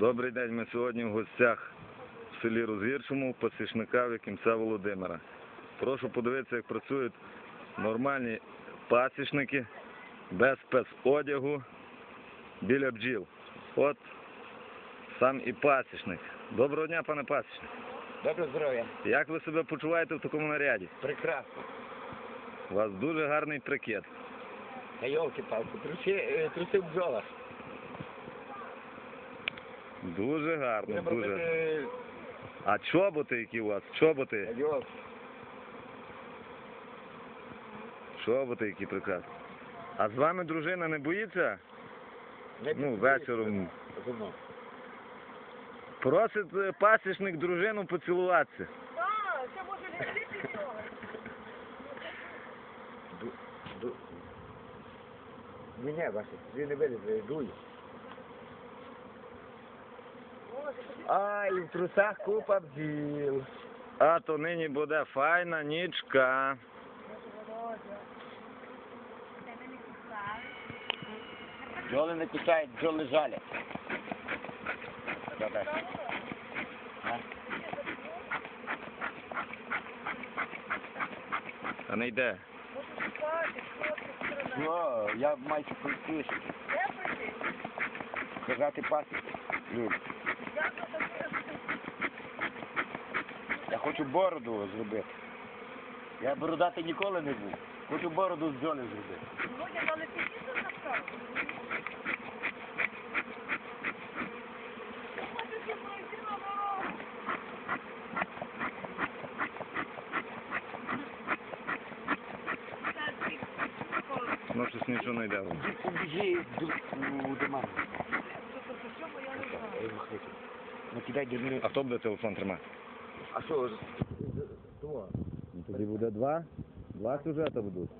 Добрий день. Ми сьогодні в гостях в селі Розгіршому, пасічника Вікімця Володимира. Прошу подивитися, як працюють нормальні пасічники без спецодягу біля бджіл. От сам і пасічник. Доброго дня, пане пасічник. Добре здоров'я. Як ви себе почуваєте в такому наряді? Прекрасно. У вас дуже гарний прикид. Та йолки-палки, труси, е, труси в бджолах. Дуже гарно, Будемо дуже. робити... А чоботи які у вас? Чоботи? Та. Чоботи які прекрасні. А з вами дружина не боїться? Не Ну, підходить вечором. зі. Просить е, пасічник дружину поцілуватися. Так, це може не ліпити цього. Ду- ду- Вася, ти не вилізе, дуй. Ай, в трусах купа бджіл. А то нині буде файна нічка. Бджоли не кусають, бджоли жалять. А? Та не йде. О, я майже працюю, щоб Де пасі. Люди. Як це таке? Я хочу бороду зробити. Я бородати ніколи не був. Хочу бороду з бджоли зробити. Ну щось нічого не йде. У до мами. що це що, бо я не знаю. Ну кидай до. А хто буде телефон тримати? А що. Ну, Тоді буде два. Два будут. будуть.